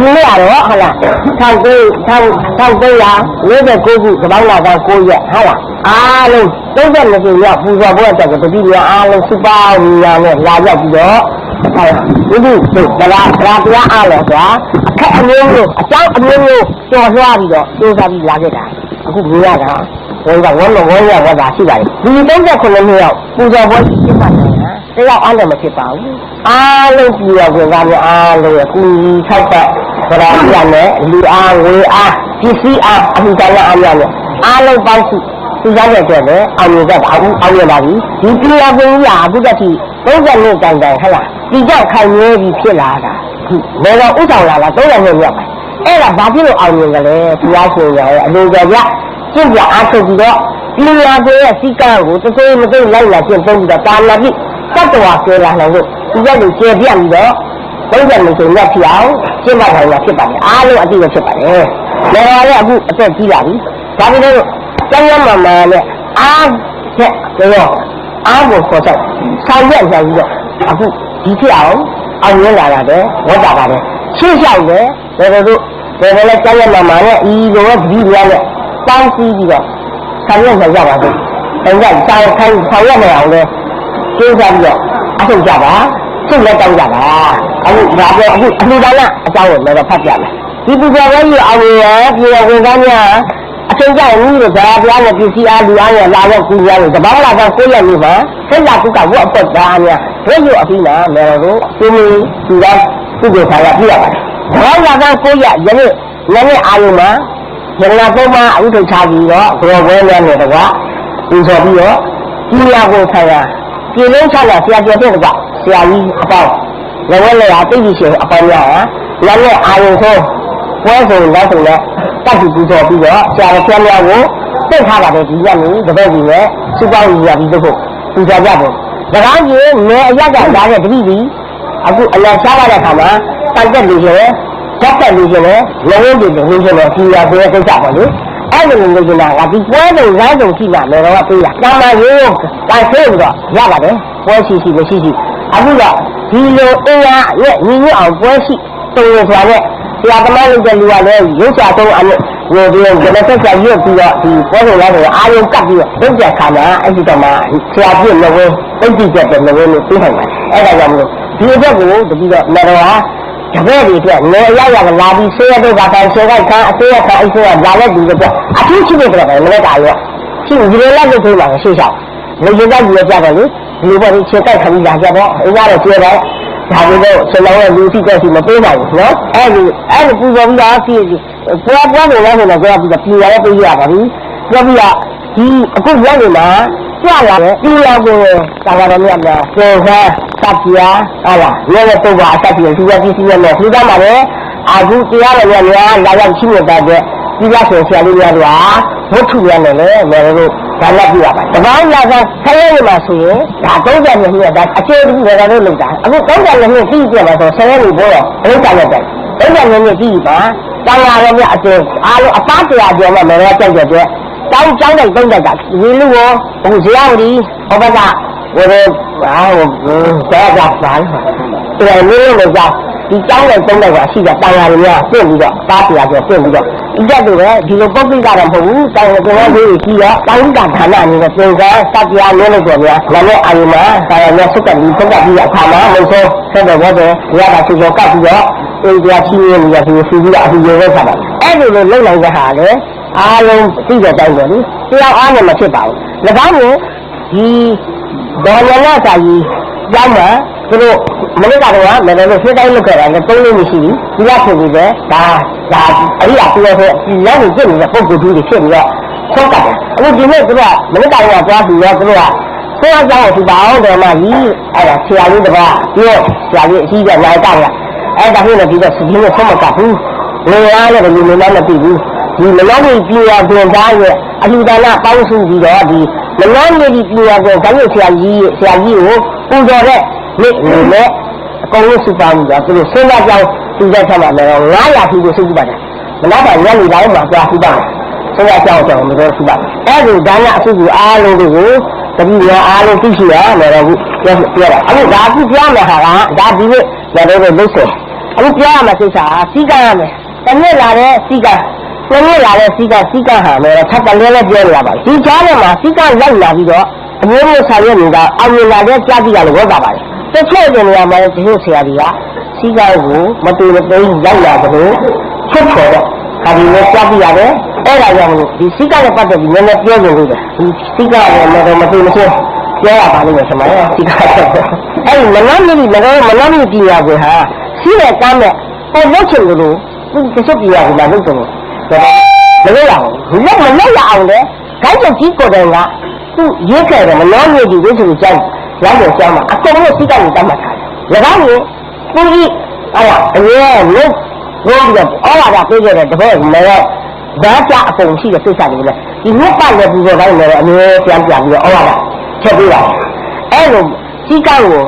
ဒီနေ့ကတော့ဟုတ်လား1300 1349ခုသဘောင်းလာက9ရက်ဟုတ်လားအားလုံး32ခုရောက်ပူဇော်ဖို့အတွက်တတိယအားလုံးစူပါဝီယာနဲ့လာရောက်ပြီးတော့ဟုတ်လားဒီဒီတို့ဗလာဗလာတရားအားလို့ဆိုတာအခက်အမျိုးမျိုးအကြောင်းအမျိုးမျိုးကျော်လွှားပြီးတော့စူးစမ်းပြီးလာခဲ့တာအခုမြင်ရတာဝေကဝန်းလုံးဝန်းရဝတ်တာရှိပါတယ်ဒီ39နှစ်ရောက်ပူဇော်ပွဲရှိဖြစ်ပါတယ်တယောက်အားလည်းမဖြစ်ပါဘူးအားလုံးပြည်ရဝင်ကားများအားလုံးရဲ့ကုညီထောက်ပတ် ဗရာပြနဲ့လူအားဝေအားပစ္စည်းအားအမှုကလည်းအားရနဲ့အားလုံးပေါင်းစုသူစားတဲ့အတွက်လည်းအောင်ရတတ်အောင်အောင်ရပါပြီဒီပြည်ရဝင်ကြီးကအခုတည်းက30နှစ်တိုင်တိုင်ဟဲ့လားဒီကြောက်ခိုင်ရဲပြီးဖြစ်လာတာလေတော့ဥဆောင်လာတာ30နှစ်မြောက်ပါအဲ့ဒါဘာဖြစ်လို့အောင်မြင်ကြလဲဘုရားရှင်ရဲ့အလိုကြောင့်ကျင့်ကြအားထုတ်ပြီးတော့ပြည်ရဝင်ရဲ့စီကံကိုတသိမသိလိုက်လာကျင့်သုံးပြီးတော့တာနာပြီးတတ္တဝါကျေလာနိုင်လို့ဒီရက်ကိုကျေပြတ်ပြီးတော့ ဘုရားလူဆိုရက်ဖြစ်အောင်ကျင့်ပါနိုင်ရဖြစ်ပါတယ်အားလုံးအတိအကျဖြစ်ပါတယ်။လေပါလေအခုအသက်ကြီးလာပြီ။ဒါပေမဲ့ကျမ်းရမမာနဲ့အားချက်ရောအားကိုခေါ်ချက်ဆောင်ရွက်ရပြီးတော့အခုဒီဖြစ်အောင်အောင်ရလာတာပဲဝတ်တာပါတယ်ရှင်းလျှောက်တယ်ဘယ်လိုတို့ဘယ်လိုလဲကျမ်းရမမာနဲ့ဤလိုပဲဒီလိုနဲ့တောင်းစီးပြီးတော့ဆောင်ရွက်ရကြပါစို့။အဲဒါဆောင်ခိုင်းဆောင်ရွက်နေအောင်လဲကျင်းစားပြီးတော့အထုတ်ကြပါ စိတ်လက်တောင်းကြပါအခုဒါပြောအခုအလှူဒါနအကြောင်းကိုလည်းဖတ်ပြမယ်ဒီပူဇော်ပွဲကြီးအောင်ရပြေရဝင်ကားများအချိန်ကျရင်မိတို့ဇာပြားနဲ့ပစ္စည်းအားလူအားနဲ့လာတော့ကူရတယ်တပောင်းလာတော့ကိုယ့်ရဲ့နေမှာဆက်လာကုကဝတ်အပတ်သားများဘယ်လိုအပြီးလားမယ်တို့ပြင်းပြီးဒီကကုသိုလ်ခါရပြရပါတယ်တပောင်းလာတော့ကိုယ့်ရဲ့ယနေ့လည်းနဲ့အာယုမှာယန္နာသုံးပါအဥထုချပြီးတော့ဘောပွဲများနဲ့တကွာပူဇော်ပြီးတော့ဒီရကိုဆရာပြေလုံးချလာဆရာပြတဲ့က ဆရာကြီးအပေါင်းရဝဲလေဟာတိတ်ကြီးရှင်အပေါင်းများဟာလည်းနဲ့အာယုဆိုပွဲဆိုလက်ဆိုလက်တက်ပြီးပူဇော်ပြီးတော့ဆရာတော်ဖျက်များကိုသိထားပါတယ်ဒီရက်နေ့တပည့်ကြီးနဲ့စုပေါင်းယူရပြီးတော့ပူဇော်ကြတယ်။ဒါကောင်ကြီးနေအရက်ကလာတဲ့တတိကြီးအခုအလယ်ရှားရတဲ့ခါမှာတန်တက်လို့ရှိရင်ဓာတ်တက်လို့ရှိရင်လည်းဝင်းတွေလို့ရှိရင်ဖြူရဆိုတဲ့ကိစ္စပေါ့လေ။အဲ့လိုမျိုးကလာဒီပွဲတွေရိုင်းတုံရှိလာမယ်တော့ပြေးရ။တာမရိုးတိုင်ဆေးပြီးတော့ရပါတယ်။ပွဲရှိရှိမရှိရှိ အခုကဒီလိုအင်အားရဲ့ညီညွတ်အောင်ပွဲရှိတုံးရဆိုတာနဲ့ဆရာသမားလုပ်တဲ့လူကလည်းရုပ်ချသုံးအမြဲဝေပြီးတော့ဆက်ဆက်ရွတ်ပြီးတော့ဒီပွဲတွေလည်းအာရုံကပ်ပြီးတော့ရုပ်ချခါမှာအဲ့ဒီတော့မှဆရာပြည့်လည်းဝဲအိတ်ကြည့်ချက်တယ်လည်းဝဲလို့သိနိုင်ပါတယ်အဲ့ဒါကြောင့်မလို့ဒီအတွက်ကိုတတိတော့မေတော်ဟာတပည့်တွေအတွက်နေအရရကလာပြီးဆေးရတော့ကတိုင်ဆေးကခါအဆေးရခါအိဆေးရလာတဲ့ဒီအတွက်အထူးရှိနေတဲ့ပဲမလဲတာရောရှိဒီလိုလက်လို့ထိုးလာရှေ့လျှောက်လူကြီးကကြီးရကြတယ်လေ ဒီဘောကြီးခြေကိုက်ခပြီးလာကြတော့အင်းကတော့ကျေတော့ဒါပေမဲ့ဆလောရဲ့လူစီကစီမပေးနိုင်ဘူးနော်အဲ့ဒီအဲ့ဒီပူဇော်ပြီးသားဖြစ်ပြီးပွားပွားနေလဲဆိုတော့ကြောက်ပြီးတော့ပြည်ရတဲ့ပြေးရပါပြီပြောပြီးတော့ဒီအခုရောက်နေမှာကြလာတယ်ပြည်ရကိုသာသာတော်မြတ်များစေခါတပ်ပြာဟာလားရဲရဲတော့ပါအတပ်ပြာသူကကြီးစီးရမယ်သူကမှလည်းအခုတရားတော်များများလာရောက်ချင်းနေတဲ့အတွက်ဒီလားဆိုဆရာလေးများကဝတ္ထုရမယ်လေမယ်တို့ ဒါလည်းပြရပါတပေါင်းလာကဆယ်ရက်မှာဆိုရင်ဒါ30နှစ်နှစ်ဒါအခြေတူတွေကတော့လောက်တာအခု30နှစ်နှစ်ပြီးပြမှာဆိုဆယ်ရက်လို့ပြောတော့ဘယ်လိုကြလဲတဲ့30နှစ်နှစ်ပြီးပါတောင်းလာတော့မြအကျအားလုံးအသားတရားကျော်မှမယ်ရကြိုက်တဲ့အတွက်တောင်းကျောင်းတိုင်းသုံးတက်ကဒီလူကိုဟိုဇေယဝတီဟောဘကဝရဟာဟိုဇေယကပါလားဒီလိုမျိုးလို့ကြောင်း ဒီကျောင်းနဲ့သုံးတဲ့ကရှိတာတန်ရာတွေများပြင့်ပြီးတော့တားပြရကျော်ပြင့်ပြီးတော့ဒီကတည်းကဒီလိုပုဂ္ဂိကတော့မဟုတ်ဘူးတောင်ကတော်လေးကြီးတော့တောင်းတာဌာနအနေနဲ့ပြင်ကစပ်ပြားလို့လို့ပြောများလည်းလည်းအာရုံမှာဆရာများစုကပြီးပုဂ္ဂပြီးအခါမှာလို့ဆိုဆက်တော့ဘောတယ်ရတာသူကကပ်ပြီးတော့အေးပြချင်းရင်းရပြီးစီပြီးတော့အခုရေရဲခါတာအဲ့ဒီလိုလုံနိုင်တဲ့ဟာလေအားလုံးသိတဲ့တိုင်းပဲလေတရားအားနဲ့မဖြစ်ပါဘူး၎င်းကိုဒီဒေါ်ရလာစာကြီးရောက်မှာ သူတို့မနေ့ကတော့လည်းလည်းစစ်တိုင်းလုပ်ခဲ့တာလည်းသုံးလို့မရှိဘူးဒီကဖြစ်ပြီးပဲဒါဒါအရိယာပြောဆိုဒီလောက်ကိုကြည့်နေတဲ့ပုံကိုယ်ကြီးတွေဖြစ်ပြီးတော့ခေါ်တာအခုဒီနေ့သူကမနေ့ကတော့သွားပြီးတော့သူကဆရာကြောင့်ဒီပါအောင်တယ်မကြီးအဲ့ဒါဆရာလေးတပါးပြောဆရာလေးအကြီးကနိုင်တာလားအဲ့ဒါဟိုလည်းဒီတော့စီးလို့ဆုံးမကဘူးလေအားလည်းဒီလိုလည်းမသိဘူးဒီမလောကြီးပြေရပြင်သားရဲ့အလှူဒါနပေါင်းစုပြီးတော့ဒီမလောကြီးပြေရကိုခေါင်းရဆရာကြီးဆရာကြီးကိုပူဇော်တဲ့ နေ့နဲ့အကုန်လုံးစုပေါင်းပြီးတော့သူတို့စဉ်းစားကြောင်းသူတဲ့ထက်မှလည်း900ခီကိုစုကြည့်ပါတယ်မလားပါညနေတိုင်းမှာကြာစုပါတယ်စဉ်းစားကြောင်းကြောင်းမလို့စုပါတယ်အဲ့ဒီဒါနအစုကိုအားလုံးတွေကိုတတိယအားလုံးသိရှိရမယ်တော့ဘူးပြောပြောတာအခုဒါအခုပြောမယ်ဟာကဒါဒီနေ့လည်းတော့လို့ဆိုအခုပြောရမှာကိစ္စကစီကံရမယ်တစ်နှစ်လာတဲ့စီကံနှစ်နှစ်လာတဲ့စီကံစီကံဟာလည်းထပ်တလဲလဲပြောနေရပါဒီကြားထဲမှာစီကံလိုက်လာပြီးတော့အမျိုးမျိုးဆောင်ရွက်နေတာအောင်မြင်လာတဲ့ကြားကြည့်ရလို့ဝတ်တာပါတယ် တစ်ချက်ကျနေရမှာဒီလိုဆရာကြီးကစီကံကိုမတူမသိလိုက်လာသလိုချက်ချော်တော့ခါဒီနဲ့ကြားကြည့်ရတယ်အဲ့ဒါကြောင့်မလို့ဒီစီကံနဲ့ပတ်သက်ပြီးနည်းနည်းပြောနေလို့တယ်ဒီစီကံလည်းတော့မတူမသိပြောရပါလိမ့်မယ်ဆရာမစီကံအဲ့ဒီမနောမြည်မနောမနောမြည်ပြရကိုဟာရှိတဲ့ကမ်းမဲ့ပေါ်လို့ချင်လို့သူတချို့ပြရကိုလာလို့ဆိုတော့မလို့ရအောင်လက်မလက်ရအောင်လေခိုင်းချုပ်ကြီးကိုယ်တိုင်ကသူရေးခဲ့တယ်မနောမြည်ဒီဝိသုကိုကြောက် ရောက်တယ်ကြောင်းမှာအကုန်လုံးစိတ်ကနေတတ်မှတ်ထားတယ်၎င်းကိုသူကြီးအဲ့ဒါအရင်လို့ဘုန်းကြီးကအော်လာတာပြေးခဲ့တဲ့တပည့်ကလည်းဒါကြအပုံရှိတဲ့စိတ်ဆာတွေလေဒီနှစ်ပတ်လည်းပြီးတော့တိုင်းလည်းအမြဲပြန်ပြန်ပြီးတော့အော်လာတာချက်ပေးတာအဲ့လိုစိတ်ကောက်ကို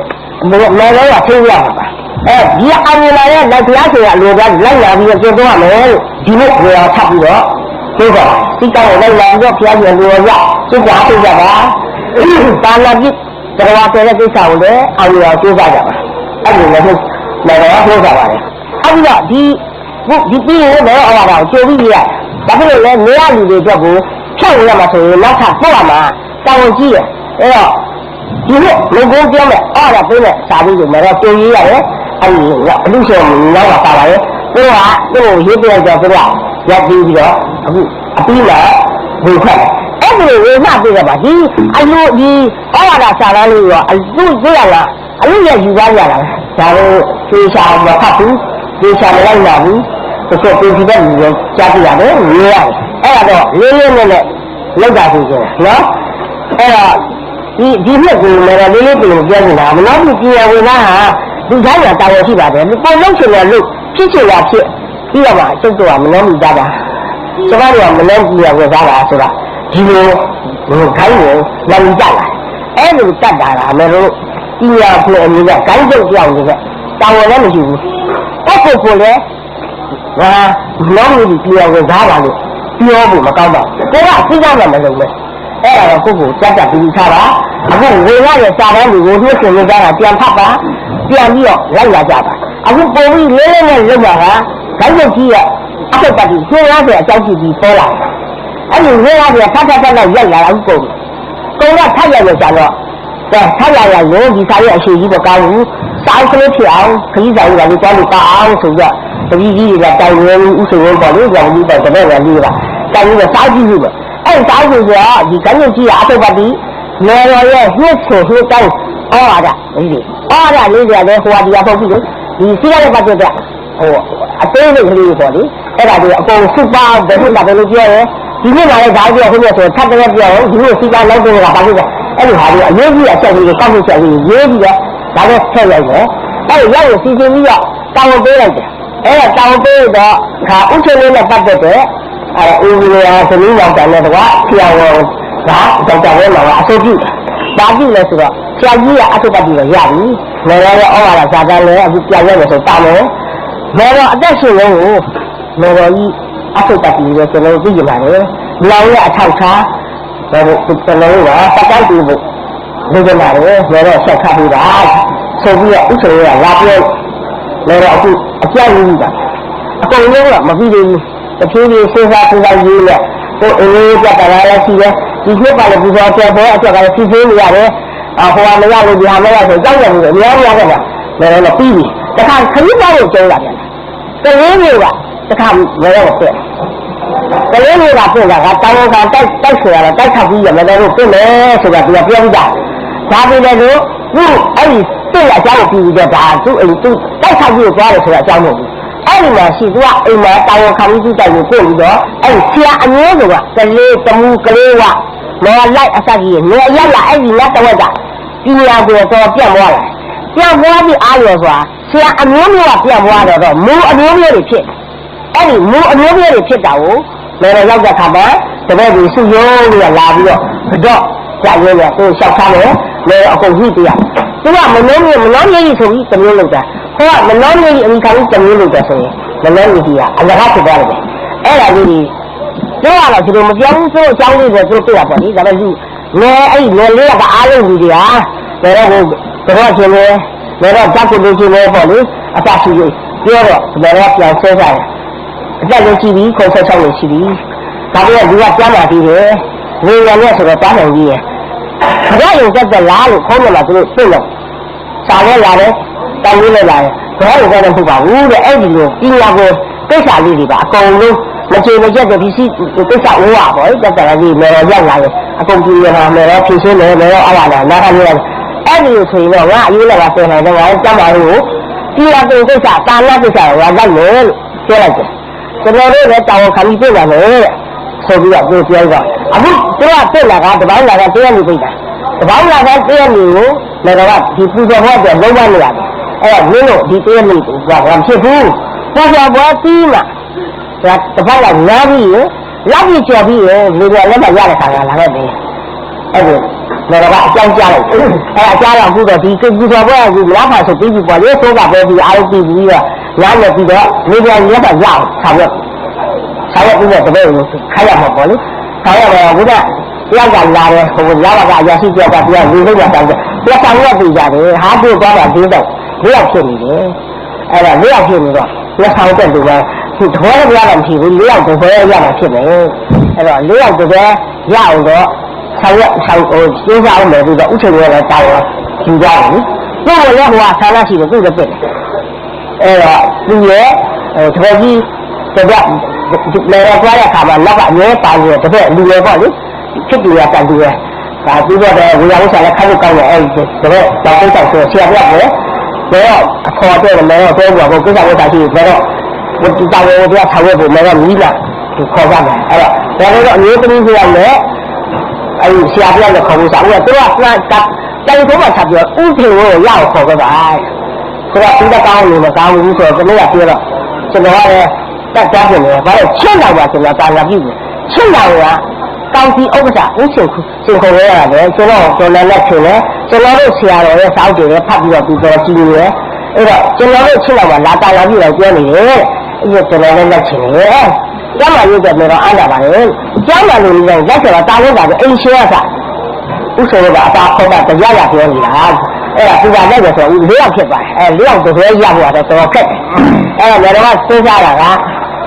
မေမေလည်းရသိရမှာပါအဲဒီအောင်မြင်လာတဲ့လက်တရားဆိုရအလိုကလိုက်လာပြီးတော့ကျင့်သုံးရမယ်လို့ဒီနေ့ကိုယ်ထပ်ပြီးတော့သိပါစိတ်ကောက်ကိုလိုက်လာပြီးတော့ဖျားပြလိုရစိတ်ကြသိကြပါတာလာပြီး တရားတော်တဲ့ကိစ္စကိုလည်းအောင်ရအောင်သိကြကြပါအဲ့ဒီလည်းဟုတ်လည်းဟုတ်ကြပါတယ်အဲ့ဒီတော့ဒီဒီပြီးရင်လည်းအော်လာကြိုပြီးရဒါဖြစ်လို့လည်းနေရလူတွေအတွက်ကိုဖြတ်ရမှာဆိုရင်နောက်ထပ်ပို့ရမှာတာဝန်ကြီးတယ်အဲ့တော့ဒီနေ့လူကုန်ပြောမယ်အားရပေးမယ်စာပြီးလို့မတော့ပြင်ရေးရတယ်အဲ့ဒီအလူရှင်နောက်ကပါပါရဲ့သူကသူ့ကိုရေးပြလိုက်တော့သူကရက်ပြီးပြီးတော့အခုအပြီးလာဝေဖက် အဲ့ဒီဝေဖက်ပြရပါဒီအလူဒီဩဝါဒစာတန်းလေးရောအလူပြရလားအလူရယူပါရလားဒါတော့သေချာမဖတ်ဘူးသေချာမလိုက်လာဘူးသူကပြင်ပြတဲ့လူတွေကြားပြရတယ်ရေးရတယ်အဲ့ဒါတော့လေးလေးနဲ့နဲ့လောက်တာဆိုကြနော်အဲ့တော့ဒီဒီနှစ်ကိုလည်းလေးလေးပြင်ပြောနေတာမနောက်ပြီးပြည်ဝင်လာဟာဒီတိုင်းကတာဝန်ရှိပါတယ်ပုံလုံးချင်တယ်လို့ဖြစ်ချင်တာဖြစ်ပြီးတော့မှကျုပ်တို့ကမနှောမိကြတာကျမတို့ကမနှောပြည်ဝင်စားတာဆိုတာ ဒီလိုဟိုခိုင်းကိုလာကြလာအဲ့လိုတတ်တာကမလို့ပြည်ရဖွဲ့အမျိုးကခိုင်းကျုပ်ကြောင်နေတဲ့တာဝန်လည်းမရှိဘူးအဲ့ကိုကိုလည်းဟာလောင်းလို့ပြည်ဝင်စားပါလို့ပြောဖို့မကောင်းပါဘူးကိုကအသိကြမှမလုပ်နဲ့အဲ့ဒါတော့ကိုကိုကြက်ကြက်ပြီးထားပါအခုဝေရရဲ့စာတမ်းတွေကိုနှိမ့်စင်နေကြတာပြန်ဖတ်ပါပြန်ပြီးတော့လိုက်လာကြပါအခုပုံပြီးလေးလေးနဲ့လုပ်တာကခိုင်းကျုပ်ကြီးရဲ့အသက်ပတ်ပြီးဆွေးရတဲ့အကြောင်းကြည့်ပြီးပေါ်လာတယ် အဲ့ဒီဝေရရဲ့ဖတ်ဖတ်ဖတ်နဲ့ရိုက်လာတာအခုကုန်ကုန်ကထပ်ရိုက်လို့ကြတော့ကဲထပ်ရိုက်ရရင်ဒီစာရဲ့အရှိကြီးတော့ကောင်းဘူးစာအုပ်ကလေးဖြစ်အောင်ခကြီးစာကြီးကလည်းကြားလို့ပါအောင်ဆိုတော့တပည့်ကြီးတွေကတိုင်ရင်းဥဆိုရင်ပေါ့လေကြောင်ကြီးတော့တပည့်ကလေးကတိုင်ရင်းကစားကြည့်လို့အဲ့ဒါဆိုတော့ဒီကံကြီးကြီးအထုပ်ပတ်ပြီးလေရော်ရဲ့နှိစ်ဆိုနှိစ်တိုင်းဩဝါဒလေးတွေဩဝါဒလေးတွေလည်းဟိုဟာဒီဟာပုတ်ပြီးလို့ဒီစီရတဲ့ပတ်သက်တဲ့ဟိုအသေးစိတ်ကလေးပေါ့လေအဲ့ဒါတွေအကုန်စုပါဘယ်လိုလဲဘယ်လိုပြောရဲ ဒီနေ့မှလည်းဒါပြောခုမျိုးဆိုထပ်တဲ့ပြောဒီလိုစီကလောက်တော့တာဘာလို့လဲအဲ့ဒီဟာတွေအရေးကြီးအချက်လေးတွေကောက်မှုချက်လေးရေးပြီးတော့ဒါလည်းထည့်လိုက်တယ်အဲ့ဒီရောက်စီစဉ်ပြီးတော့တောင်းပေးလိုက်တယ်အဲ့ဒါတောင်းပေးတော့ခါဥချင်းလေးနဲ့ပတ်သက်တဲ့အဲဦးကြီးရာသမီးယောက်ျားနဲ့တကွာဆရာဝန်ကဒေါက်တာဝဲမှာအဆိုပြုတာပြုလဲဆိုတော့ဆရာကြီးကအထုပ်ပတ်ပြီးတော့ရပြီ။လေရောဩဝါဒစာတန်းလည်းအခုပြန်ရတယ်ဆိုတာမယ်။လေရောအသက်ရှင်လုံးကိုလေရောကြီး အထုပ်ပတ်ပြီးတော့ကျွန်တော်သိကြပါတယ်။လောင်ရအထောက်ထားဘယ်လိုကျွန်တော်ကစကောက်ပြီးဖို့နေကြပါတယ်လေရောဆက်ခတ်ပြီးတာဆိုပြီးတော့ဥစ္စာရလာပြောလေရောအခုအကြောက်ကြီးတာအကုန်လုံးကမပြီးသေးဘူး။တဖြည်းဖြည်းစဉ်းစားစဉ်းစားရေးလက်ကိုအေးပြတာလည်းရှိတယ်ဒီနှစ်ကလည်းဒီပေါ်ပေါ်ပေါ်အတွက်ကလည်းစီသေးနေရတယ်အဟိုကမရလို့ဒီဟာမရဆိုကြောက်ရတယ်အများကြီးရခဲ့တာလည်းလည်းပြီးပြီတခါခရီးသွားလို့ကျုံးလာပြန်တယ်ကလေးတွေက တခါမရတော့ပြည့်ကလေးတွေကပြည့်တာကတောင်းကတိုက်တိုက်ဆွေရတာတိုက်ခတ်ပြီးရမယ်လို့ပြည့်မယ်ဆိုတာသူကပြောပြီးတာဒါပေမဲ့လို့သူအဲ့ဒီပြည့်အကြောင်းကိုပြီးပြီးတော့ဒါသူအဲ့သူတိုက်ခတ်ပြီးသွားတယ်ဆိုတာအကြောင်းမဟုတ်ဘူးအဲ့ဒီမှာရှိသူကအိမ်မှာတာဝန်ခံပြီးတိုက်ကိုပို့ပြီးတော့အဲ့ဒီဆရာအမျိုးကကလေးတမှုကလေးကလောလိုက်အစကြီးနေရလာအဲ့ဒီလက်တော့ကပညာကိုတော့ပြတ်သွားလာပြတ်သွားပြီးအားရဆိုတာဆရာအမျိုးမျိုးကပြတ်သွားတော့တော့မူအမျိုးမျိုးတွေဖြစ် အဲ့ဒီမူအမျိုးမျိုးတွေဖြစ်တာကိုလည်းရောက်တဲ့ခါမှာတပည့်ကြီးစုရုံးပြီးလာပြီးတော့တော့ကြာရဲရသူလျှောက်ထားတယ်လည်းအကုန်ကြည့်ပြရသူကမနှောမြေမနှောမြေကြီးဆိုပြီးတမျိုးလောက်တာဟိုကမနှောမြေကြီးအမိခံကြီးတမျိုးလောက်တာဆိုရင်မနှောမြေကြီးကအလကားဖြစ်သွားတယ်အဲ့ဒါလေးကြီးပြောရတော့ဒီလိုမပြောဘူးဆိုအကြောင်းလေးတွေသူတို့ပြရပါလိမ့်ဒါပေမဲ့လူငယ်အဲ့ငယ်လေးကအားလုံးလူတွေကလည်းတော့ဟိုတော့ချင်းလေလည်းတော့ဓာတ်ကိုလို့ချင်းလေပေါ့လေအသာရှိကြီးပြောတော့ဒီမှာတော့ပြန်ဆွဲကြတယ် အသက်လည်းရှိပြီခုဆက်ချောက်လည်းရှိပြီဒါပေမဲ့လူကကြားလာသေးတယ်နေရနဲ့ဆိုတော့တားနိုင်ကြီးရယ်ခရယုံတက်တဲ့လားလို့ခေါင်းမှာသူတို့သိလို့စာလဲလာတယ်တောင်းလေးလည်းလာတယ်ခရယုံတက်တဲ့ဖြစ်ပါဘူးတဲ့အဲ့ဒီလိုပညာကိုကိစ္စလေးတွေပါအကုန်လုံးမချေမချက်တဲ့ဒီစီကိစ္စဝါပေါ့တက်တယ်ကြီးမေတော်ရောက်လာတယ်အကုန်ပြည်ရမှာမေတော်ဖြည့်ရှင်းတယ်မေတော်အားလာတာနားခါရအဲ့ဒီလိုဆိုရင်တော့ငါအရေးလည်းပါဆယ်နိုင်တယ်ငါကျမ်းပါလို့ဒီအတူကိစ္စတာနာကိစ္စကိုငါလိုက်မယ်လို့ပြောလိုက်တယ် ကျွန်တော်တို့လည်းတာဝန်ခံပြီးပြပါမယ်တဲ့ဆိုပြီးတော့ပြောပြောတော့အခုသူကပြလာကတပေါင်းလာကတရားနေပြတာတပေါင်းလာကတရားနေကိုလည်းတော့ဒီပူဇော်ဘွားအတွက်လုံးဝနေရတယ်အဲ့တော့မင်းတို့ဒီတရားနေကိုကဘာဖြစ်ဘူးပူဇော်ဘွားပြီးမှဒါတပေါင်းလာနားပြီးရင်လောက်ပြီးကြော်ပြီးရင်လူတွေလည်းမရတဲ့ခါကလာခဲ့တယ်အဲ့ဒီ မေတော်ကအကြောင်းကြားလိုက်အဲ့အကြားတော့အခုတော့ဒီကုသိုလ်ဘွားကလာဖာဆိုပြီးပြီပေါ့လေသိုးကပဲပြီးအားပြီးပြီးတော့လာနေပြီးတော့လူတွေလည်းမရအောင်ဆောင်ရွက်ဆောင်ရွက်ပြီးတော့တပည့်ကိုခိုင်းရမှာပေါ့လေဆောင်ရွက်တော့ဘုရားတရားကလာတယ်ဟိုလာပါကအရာရှိပြောတာတရားလူလုံးကတောင်းတယ်တရားဆောင်ရွက်ပြီးကြတယ်ဟာတို့သွားတာဒီတော့လေးယောက်ဖြစ်နေတယ်အဲ့ဒါလေးယောက်ဖြစ်နေတော့လက်ဆောင်တက်လို့ပဲဒီသဘောတရားလည်းမရှိဘူးလေးယောက်တစ်ခွဲရမှာဖြစ်မယ်အဲ့တော့လေးယောက်တစ်ခွဲရအောင်တော့ ဆောင်ရွက်ဆောင်ဟိုစဉ်းစားအောင်မယ်ပြီးတော့ဥချိန်ရတဲ့တောင်းယူကြတယ်နိကိုယ်လည်းဟိုကဆန္ဒရှိတယ်သူ့လည်းပြည့်တယ်အဲ့တော့သူရဲ့ဟိုသဘောကြီးတပတ်လေရသွားတဲ့ခါမှာလက်ကအမြဲပါနေတယ်တပည့်လူရပေါ့လေဖြစ်တူရကန်တူရဒါပြီးတော့ဝေယဝဆာလည်းခါလို့ကောင်းတယ်အဲ့ဒီတပည့်တောင်းတိတ်ဆောက်ဆိုဆရာပြတ်တယ်တော့အခေါ်တဲ့လည်းတော့ပြောပြဖို့ကိစ္စဝတ်တာရှိတယ်တော့ဝတ္တတော်ဝတ္တထားဝတ်ဖို့လည်းမြည်လာဒီခေါ်ကြတယ်အဲ့တော့ဒါလည်းတော့အမျိုးသမီးဆိုရလည်း အဲ့ဒီဆရာပြတ်လည်းခေါ်ဖို့ဆောင်ရသူကကတိုင်ထုံးမှာဆက်ပြောဥထေကိုရအောင်ခေါ်ကြပါဆိုတော့ဒီကောင်းလို့မကောင်းဘူးဆိုတော့ဒီနေ့ကပြောတော့ကျွန်တော်ကလည်းတက်ကြတယ်ဘာလို့ချင်းတော်ပါကျွန်တော်တာယာပြုတယ်ချင်းတော်ကကောင်းစီဥက္ကဋ္ဌဦးရှင်ခုရှင်ခေါ်ရရတယ်ကျွန်တော်ကျွန်တော်လည်းခင်တယ်ကျွန်တော်တို့ဆရာတော်ရဲ့စောက်တွေလည်းဖတ်ပြီးတော့ပြီးတော့ကြည့်နေတယ်အဲ့တော့ကျွန်တော်တို့ချင်းတော်ကလာတာယာပြုတော့ပြောနေတယ်အဲ့ဒီကျွန်တော်လည်းလက်ချင်တယ် ကျမ်းမာရေးတဲ့တော့အားလာပါတယ်ကျမ်းမာလို့လည်းလက်ချင်တော့တာလို့ပါပဲအိမ်ရှင်းရတာဥစ္စာကအသာခေါ်တာတရားရပြောနေတာအဲ့ဒါသူကလည်းဆိုဦးလေးယောက်ဖြစ်ပါတယ်အဲလေးယောက်တကယ်ရဖို့တော့တော်တော်ခက်တယ်အဲ့တော့လည်းတော့စဉ်းစားတာက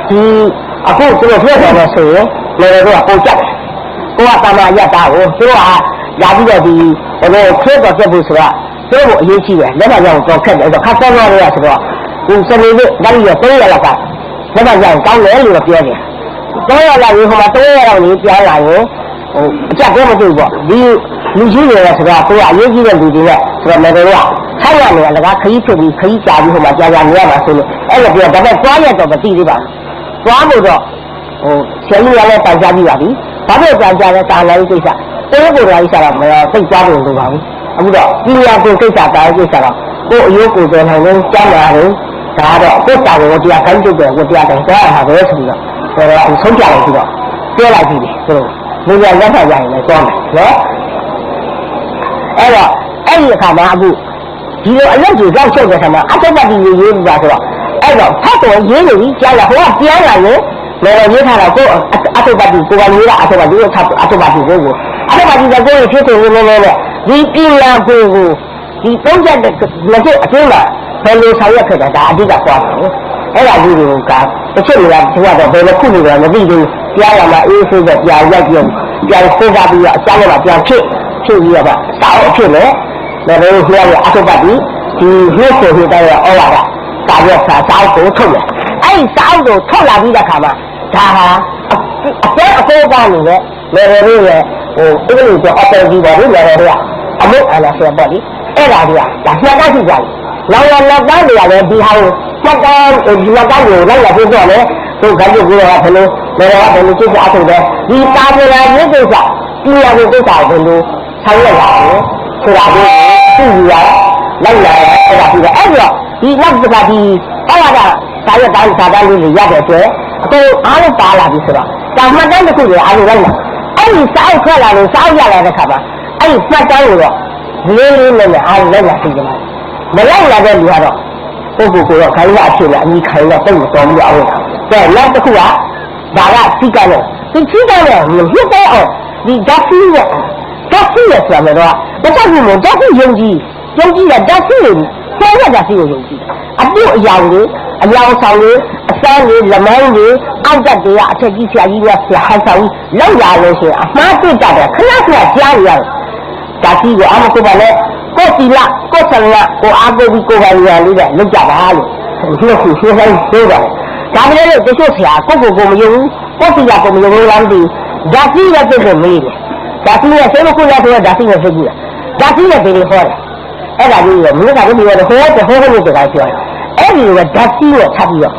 ဒီအခုသူတို့ဖြစ်တယ်လို့ဆိုရင်လည်းတို့ကပုံကြက်တယ်ကိုကတာမရက်တာကိုသူကလာပြီးတော့ဒီဟိုခက်တော့ပြတ်ဖို့ဆိုတော့သူ့ကိုအရေးကြီးတယ်လက်မရောက်တော့ခက်တယ်အဲ့တော့ခက်တော့ရရဆိုတော့ဒီစနေနေ့ဒါကြီးရ3ရက်လော က်ကလက်မရောက်ကောင်းတယ်လို့ပြောတယ်3ရက်လောက်ဒီဟိုမှာ3ရက်လောက်နေပြန်လာရင်ဟိုအကြက်တော့မတွေ့ဘူးပေါ့ဒီလူကြီးတွေဆိုတော့ကိုကအရေးကြီးတဲ့လူတွေနဲ့ဆိုတော့လည်းတော့ဆိုက်ရနေလကားခကြီးဖြစ်ပြီးခကြီးကြာပြီးဟိုမှာကြာကြာနေရမှာဆိုလို့အဲ့လိုပြောဒါပေမဲ့သွားရတော့မသိသေးပါဘူးသွားဖို့တော့ဟိုဆယ်လူရလည်းတိုင်ကြပြီးပါပြီဘာလို့ကြာကြာလဲတာလည်းကိစ္စတိုးကိုယ်လိုက်စားတော့မသိကြဘူးလို့ပါဘူးအခုတော့ဒီရကိုကိစ္စတာကိစ္စတော့ကိုအယိုးကိုယ်တော်နိုင်လို့ကြားလာတယ် ဒါတော့ကိုယ်တာကိုတရားခိုင်းထုတ်တယ်ကိုတရားတိုင်သွားတာပဲဆိုပြီးတော့ဆိုတော့အဆုံးပြလိုက်ပြီးတော့ပြောလိုက်ပြီဆိုတော့လူရလက်ထပ်ရရင်လည်းသွားမယ်နော်အဲ့တော့အဲ့ဒီအခါမှာအခုဒီလိုအလုပ်ကြီးရောက်ချုပ်တဲ့ခါမှာအတ္တပတိရေးရေးပါဆိုတော့အဲ့တော့ဖတ်တော်ရေးနေပြီကြားလာဟိုကပြန်လာရင်လည်းရေးထားတော့ကိုအတ္တပတိကိုကရေးတာအတ္တပတိကိုထပ်အတ္တပတိကိုကိုအတ္တပတိကကိုဖြစ်တယ်နေနေနဲ့ဒီပညာကိုကိုဒီသုံးချက်လက်ကျအတွင်းမှာ ဘယ်လိုဆောင်ရွက်ခဲ့တာဒါအဓိကသွားတယ်အဲ့ဒါကြီးတွေကတစ်ချက်နေတာသူကတော့ဘယ်လိုခုနေတယ်မသိဘူးကြားရမှာအေးဆေးတဲ့ပြန်ရိုက်ပြုံပြန်ခိုးစားပြီးတော့အစားရမှာပြန်ဖြစ်ဖြစ်ပြီးတော့စာအုပ်ဖြစ်နေလည်းဘယ်လိုပြောရအထုပ်ပတ်ပြီးဒီရုပ်ကိုဟိတဲ့ဩဝါဒစာရွက်စာစာအုပ်ကိုထုတ်တယ်အဲ့ဒီစာအုပ်ကိုထုတ်လာပြီးတဲ့ခါမှာဒါဟာအကျအစိုးကနေလည်းလေရေတွေရဲ့ဟိုဥပဒေကျော်အပေါ်ကြီးပါလေလေရေတွေကအမှုအလားဆိုပေါ့လေအဲ့ဒါကြီးကဒါမှတ်တတ်ကြည့်ကြတယ် လောင်ရလက်သားတွေကလည်းဒီဟာကိုမှတ်တမ်းဒီလက်သားကိုလိုက်လာပြတော့လေသူကကြည့်ကြည့်ရဘယ်လိုလေရေကဘယ်လိုကြည့်ကြအထုတ်တယ်ဒီတာပလာရေးကိစ္စပြည်ရကိုကိစ္စကိုဘယ်လိုဆောင်ရွက်ရအောင်ဆိုတာကိုသိရလိုက်လာအဲ့ဒါပြီးတော့အဲ့တော့ဒီနောက်ကဒီအဝါဒစာရွက်တိုင်းစာတမ်းလေးတွေရတဲ့အတွက်အခုအားလုံးပါလာပြီဆိုတော့ဒါမှတ်တမ်းတစ်ခုတွေအားလုံးလိုက်လာအဲ့ဒီစာအုပ်ထွက်လာလို့စာအုပ်ရလာတဲ့ခါမှာအဲ့ဒီမှတ်တမ်းကိုတော့လေးလေးနဲ့နဲ့အားလုံးလိုက်လာသိကြတယ် မလိုက်လာတဲ့လူကတော့ပုဂ္ဂိုလ်ကိုတော့ခိုင်းရအဖြစ်နဲ့အမိခိုင်းတော့တိတ်မတော်ဘူးအောင်တာကဲနောက်တစ်ခုကဒါကစီကလည်းဒီစီကလည်းမြစ်တဲ့အောင်ဒီဓာတ်စီရဲ့ဓာတ်စီရဲ့ဆိုတာမျိုးတော့တခြားဘူးမဓာတ်စီယုံကြည်ယုံကြည်တဲ့ဓာတ်စီဆဲရတာစီကိုယုံကြည်အပြုတ်အယောင်တွေအယောင်ဆောင်တွေအစမ်းတွေလမိုင်းတွေအောက်ကတ်တွေကအထက်ကြီးဆရာကြီးကဆရာဟန်ဆောင်ကြီးလောက်လာလို့ရှိရင်အမှားတွေ့တတ်တယ်ခဏခဏကြားရရတယ်ဒါစီကိုအမကိုပါလဲ ကိုတီလာကိုဆလကိုအာကိုဒီကိုပါရလေးတဲ့လောက်ကြပါလို့ဒီလိုခုရှိနေပြောတာဒါပေမဲ့တချို့ဆရာကိုကိုကိုမယုံဘူးကိုတီလာကိုမယုံဘူးလားမသိဘူးဒါစီရဲ့ပြည့်စုံမေးတယ်ဒါစီရဲ့ဆေးမခုရတဲ့ဒါစီရဲ့စိတ်ကူတာဒါစီရဲ့ဘေးလေးဟောတယ်အဲ့ဒါကြီးကမင်းကလည်းပြောတယ်ဟောတယ်ဟောတယ်လို့ပြောတယ်အဲ့ဒီကဓာတ်စီကိုထပ်ပြီးတော့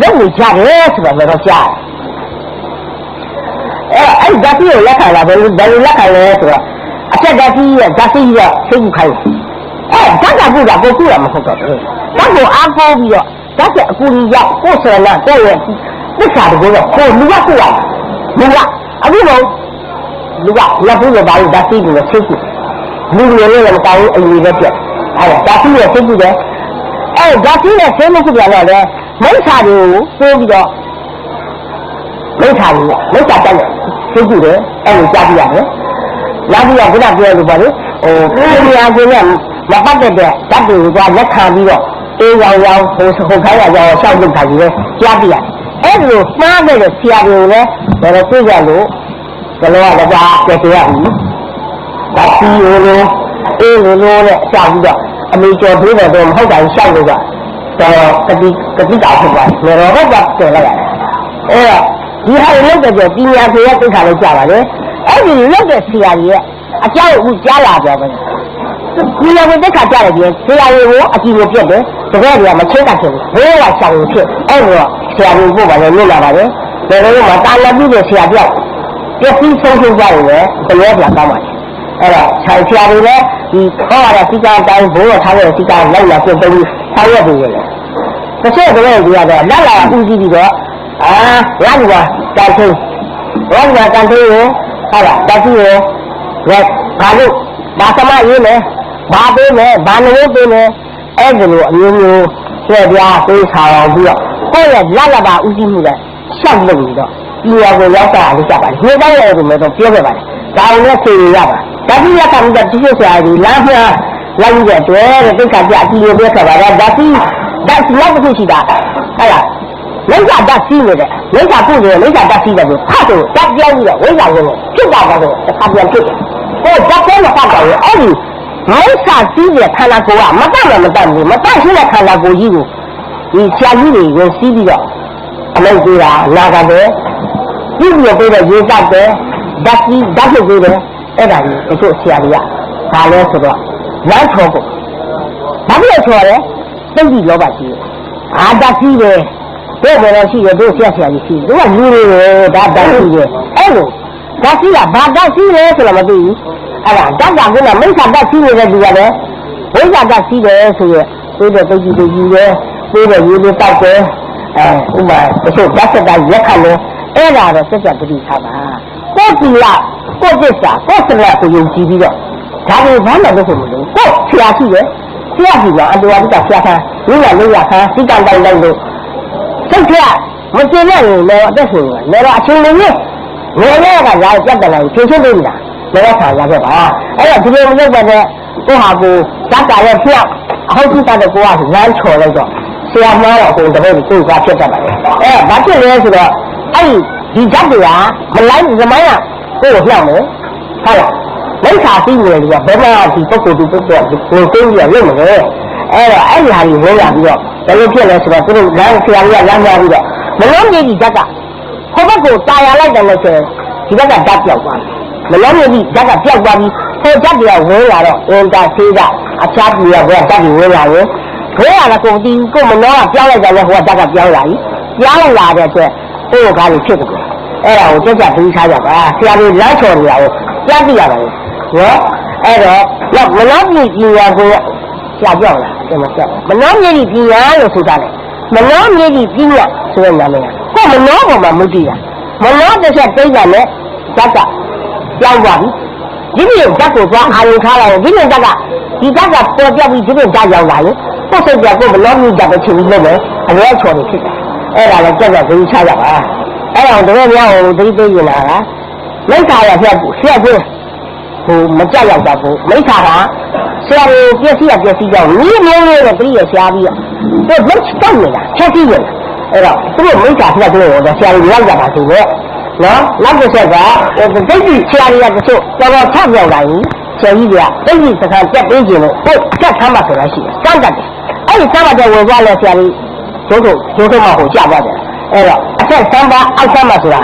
လုပ်နေကြတယ်ဆိုတော့တော့ကြားတယ်အဲ့အဲ့ဓာတ်စီကိုလက်ခံလာတယ်ဘယ်လိုလက်ခံလဲဆိုတော့ အထက်ဓာတ်စီရဲ့ဓာတ်စီကစိတ်ကူခိုင်းတယ်အဲ့ဓာတ်ကကူတာကိုကူတာမဟုတ်တော့ဘူးဓာတ်ကိုအားကိုးပြီးတော့ဓာတ်ကအကူကြီးရောက်ကိုယ်ဆန္ဒကိုယ့်ရဲ့သစ္စာတကူတော့ကိုလူကကိုရလူကအခုတော့လူကလက်ဘူးလည်းပါလို့ဓာတ်စီကိုစိတ်ကူလူတွေလည်းမကောင်းဘူးအရင်ပဲပြတ်အဲ့ဒါဓာတ်စီရဲ့စိတ်ကူတယ်အဲဓာတ်ကြီးနဲ့ဆင်းမှုပြန်တော့လေမိစ္ဆာတွေကိုပိုးပြီးတော့မိစ္ဆာတွေမိစ္ဆာတက်တယ်သိကြည့်တယ်အဲ့လိုကြားပြရတယ်။ နောက်ပြီးတော့ခုနပြောလို့ပါလေဟိုပြည်ညာချင်းနဲ့မပတ်သက်တဲ့ဓာတ်တွေကလက်ခံပြီးတော့အေးရောင်ရောင်ဟိုဟိုခိုင်းရရောင်ရှောက်လုပ်တာကြီးပဲကြားပြရတယ်။အဲ့လိုမှားခဲ့တဲ့ဆရာတွေကိုလည်းဘယ်လိုသိကြလို့ဘယ်လိုကကြားပြပြရပြီ။ဒါစီရိုလိုအေးလိုလိုနဲ့ကြောက်ပြီးတော့အမေကျော်ပြေးတယ်တော့မဟုတ်တာရှောက်လို့ကတော့ကတိကတိတာဖြစ်သွားတယ်။ရောဟုတ်ကတယ်လိုက်ရတယ်။အဲ့တော့ဒီဟာရုပ်တဲ့ကြောပညာတွေရဲ့ကိစ္စလေးကြားပါလေ။ အဲ့ဒီရုပ်တဲ့ဆရာကြီးရဲ့အကြောင်းအခုကြားလာကြပါဘူး။ဒီလိုပဲတက်ခါကြတယ်ကြီးဆရာကြီးကိုအကြည့်ကိုပြတ်တယ်။တကယ်ကမချင်းတာဖြစ်ဘူး။ဘိုးကရှောင်ဖြစ်။အဲ့တော့ဆရာကြီးကိုပါလေလွတ်လာပါလေ။ဒါလည်းမတားလက်ပြီးတဲ့ဆရာပြောက်ပြည့်စည်ဆုံးဆုံးကြရင်လည်းတကယ်ပြန်ကောင်းပါလေ။အဲ့တော့ခြံဆရာတွေလည်းဒီခေါ်ရတဲ့စီကံတိုင်းဘိုးရထားတဲ့စီကံလိုက်လာပြတ်ပြီးထားရပြီလေ။တစ်ချက်တည်းကကတော့လက်လာဦးစီးပြီးတော့အာရပြီပါတိုင်ချင်းရပြီပါတိုင်ချင်းကို ဟာလားတက်ကြည့်ရောရက်ဘာလို့ဘာသမရေးလဲဘာပေးလဲဘာနဝပေးလဲအဲ့ဒီလိုအမျိုးမျိုးဆွဲပြားပေးဆောင်ပြီးတော့ကိုယ့်ရဲ့လက်လက်ပါဦးစီးမှုနဲ့ရှောက်လို့ပြီးတော့ဒီရွာကိုရောက်တာလေးကြပါလေဒီတိုင်းလည်းဒီမဲ့တော့ပြောခဲ့ပါတယ်ဒါအောင်လည်းဖြေရပါဒါပြီးရတာပြီးတော့ဒီလိုဆရာကြီးလမ်းပြလိုက်ရတဲ့တဲ့တိတ်ခါကြအတီးလို့ပြောခဲ့ပါတော့ဒါပြီးဒါစီလောက်တစ်ခုရှိတာဟုတ်လားလိ မ့်စာတတ်စီးနေတဲ့လိမ့်စာပုနေလိမ့်စာတတ်စီးတယ်ဆိုဖတ်လို့တက်ပြောင်းပြီးတော့ဝိဇ္ဇာဝင်ဖြစ်တာကတော့တစ်ခါပြန်ဖြစ်တယ်ဟိုဓာတ်ထဲမှာဖတ်တယ်အဲ့ဒီလိမ့်စာစီးတဲ့ခန္ဓာကိုယ်ကမတတ်လည်းမတတ်ဘူးမတတ်ရှိတဲ့ခန္ဓာကိုယ်ကြီးကိုဒီဆရာကြီးတွေဝင်စီးပြီးတော့အလုပ်ပေးတာလာကြတယ်ပြီးပြီးတော့ပေးတဲ့ရေတတ်တယ်ဓာတ်ကြီးဓာတ်ထုတ်ပေးတယ်အဲ့ဒါကြီးတချို့ဆရာတွေကဒါလဲဆိုတော့လမ်းထော်ဖို့ဘာဖြစ်လို့ချော်လဲသိပြီလောဘကြီးအာဓာတ်ကြီးတယ် တို့ဘယ်လိုရှိရတို့ဆရာဆရာကြီးရှိတို့ကလူတွေဒါဓာတ်ကြီးတယ်အဲ့လိုဓာတ်ကြီးကဘာဓာတ်ကြီးလဲဆိုတော့မသိဘူးအဲ့ဒါဓာတ်ကကမိစ္ဆာဓာတ်ကြီးနေတဲ့လူကလည်းဝိဇ္ဇာဓာတ်ကြီးတယ်ဆိုရပြေးတဲ့တိတ်ကြီးတွေကြီးတယ်ပြေးတဲ့ရေတွေတောက်တယ်အဲဥမာတချို့ဓာတ်စတာရက်ခတ်လဲအဲ့ဒါတော့စက်ကြပတိထားပါကိုယ်တီလာကိုယ်သစ္စာကိုယ်စလကိုယုံကြည်ပြီးတော့ဒါတွေဘာမှလုပ်ဖို့မလိုကိုယ်ဆရာရှိတယ်ဆရာကြီးကအတူအတူဆရာခါရင်းရလို့ရခါစိတ်ကံတိုင်းလိုက်လို့ စိတ်ကမကျေနပ်ရင်လည်းအသက်ရှင်နေတယ်လည်းအချင်းလေးနဲ့ငယ်ငယ်ကလာပြတ်တယ်လို့ဖြေရှင်းပေးနေတာလည်းဆာရခဲ့ပါအဲ့တော့ဒီလိုမလုပ်ပါနဲ့ကိုဟာကိုဇာတာရဲ့ပြောက်အဟုတ်ကြီးတဲ့ကိုကလမ်းချော်လိုက်တော့ဆရာမတော့အကုန်တပည့်ကိုကဖြစ်တတ်ပါတယ်အဲဘာဖြစ်လဲဆိုတော့အဲ့ဒီဓာတ်တွေကမလိုက်ဇမိုင်းကကိုယ်ကိုလှောက်နေဟုတ်လားမိစ္ဆာသိနေတယ်ကဘယ်မှာဒီပုဂ္ဂိုလ်ဒီပုဂ္ဂိုလ်ကိုကိုင်းပြီးရုပ်မလဲအဲ့တော့အဲ့ဒီဟာကြီးဝင်လာပြီးတော့ ဘယ်လိုဖြစ်လဲဆိုတော့သူတို့လမ်းဆရာကြီးကလမ်းပြပြီးတော့မလုံးကြီးဒီဓာတ်ကဟိုဘက်ကိုတာယာလိုက်တယ်လို့ဆိုရင်ဒီဘက်ကဓာတ်ပြောက်သွားတယ်မလုံးကြီးဓာတ်ကပြောက်သွားပြီးဟိုဓာတ်တွေကဝင်လာတော့အင်တာသေးကအခြားပြည်ကဘယ်ဓာတ်တွေဝင်လာရင်ဘယ်ရလဲကိုတီကိုမနောကပြောင်းလိုက်ကြလဲဟိုကဓာတ်ကပြောင်းလာပြီပြောင်းလာတဲ့အတွက်ဟိုကားကြီးဖြစ်တယ်အဲ့ဒါကိုကြက်ကြပြီးထားကြပါဆရာကြီးလမ်းချော်နေတာကိုကြားသိရပါတယ်နော်အဲ့တော့တော့မနောပြည်ပြည်ရကိုကြာပြောက်လာ တယ်မဆက်မနောမြေကြီးပြည်ရလို့ဆိုတာလေမနောမြေကြီးပြည်ရဆိုတဲ့နာမည်ကိုမနောပေါ်မှာမူတည်တာမနောတစ်ချက်တိတ်ကလည်းဓာတ်ကပြောင်းသွားပြီဒီလိုဓာတ်ကိုသွားအာရုံထားလိုက်ရင်ဒီလိုဓာတ်ကဒီဓာတ်ကပေါ်ပြောက်ပြီးဒီလိုဓာတ်ရောက်လာရင်ကိုယ်စိတ်ကကိုယ်မနောမြေဓာတ်ကိုချိန်ပြီးလုပ်မယ်အလဲချော်နေဖြစ်တယ်အဲ့ဒါလည်းကြက်ကြပြီးချကြပါအဲ့တော့တကယ်များဟိုသတိပေးနေတာကမိစ္ဆာရဖျက်ဖို့ဖျက်ဖို့ ဟိုမကြက်ရောက်တော့ဘူးမိစ္ဆာကဆရာကိုပြည့်စည်ရပြည့်စည်ကြောင်းနီးမျိုးမျိုးနဲ့တတိယဆရာပြီးတော့သူမတ်တောက်နေတာချက်ကြည့်နေတာအဲ့တော့သူတို့မိစ္ဆာပြတ်လို့တော့ဆရာကြီးရောက်ကြပါသေးတယ်နော်နောက်တစ်ချက်ကဟိုဒိဋ္ဌိဆရာကြီးကတချို့တော်တော်ထပြောက်လာရင်ဆရာကြီးကဒိဋ္ဌိစကားပြတ်ပေးခြင်းလို့ဟုတ်ပြတ်သမ်းမှဆိုတာရှိတယ်စမ်းတတ်တယ်အဲ့ဒီစမ်းတဲ့ဝင်သွားလဲဆရာကြီးကျိုးတို့ကျိုးတို့မှဟိုကြသွားတယ်အဲ့တော့အချက်စမ်းပါအောက်စမ်းပါဆိုတာ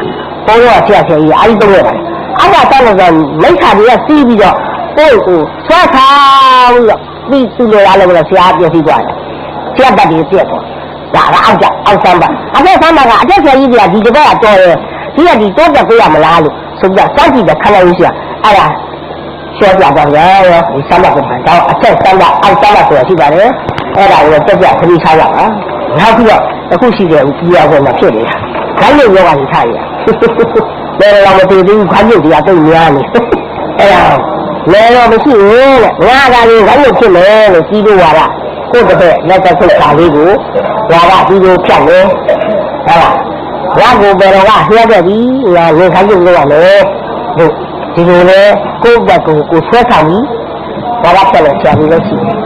ဘုန်းတော်ဆရာဆရာကြီးအားကြီးသုံးရပါတယ် အောက်ကစမ်းလို့ဆိုမိစ္ဆာတွေကစီးပြီးတော့ကိုယ့်ကိုဆွဲထားပြီးတော့ပြီးသူ့လိုရလို့ဆရာပြည့်စည်သွားတယ်ဆရာတတ်ပြီးပြည့်သွားဒါကအောက်ကြအောက်စမ်းပါအထက်စမ်းပါကအထက်ဆရာကြီးကဒီတစ်ပတ်ကတော်တယ်ဒီကဒီတော့ပြပေးရမလားလို့ဆိုပြီးတော့စမ်းကြည့်တဲ့ခဏလေးရှိရအဲ့ဒါရှင်းပြတော့ရရောဒီစမ်းပါကမှတော့အထက်စမ်းပါအောက်စမ်းပါဆိုတာရှိပါတယ်အဲ့ဒါကိုတက်ပြခရီးစားရပါနောက်ပြီးတော့အခုရှိတဲ့ပြီးရဖို့မှဖြစ်နေတာခိုင်းလို့ယောဂကြီးထားရ ဘယ်တော့မတည်သေးဘူးခိုင်းလို့တရားတိတ်များနေအဲ့ဒါလဲတော့မရှိဘူးတဲ့ငါကလည်းခိုင်းလို့ဖြစ်မယ်လို့ကြီးလို့ရတာကိုယ့်တစ်ဖက်လက်ကဆုတ်ခါလေးကိုဝါကပြီးလို့ဖြတ်တယ်ဟုတ်လားရကိုဘယ်တော့ကဟျက်တဲ့ပြီငါရေခိုင်းလို့ရမယ်ဟုတ်ဒီလိုလေကိုယ့်ဘက်ကိုကိုဆွဲခံပြီးဘာသာဆက်လို့ဆရာကြီးလည်းရှိတယ်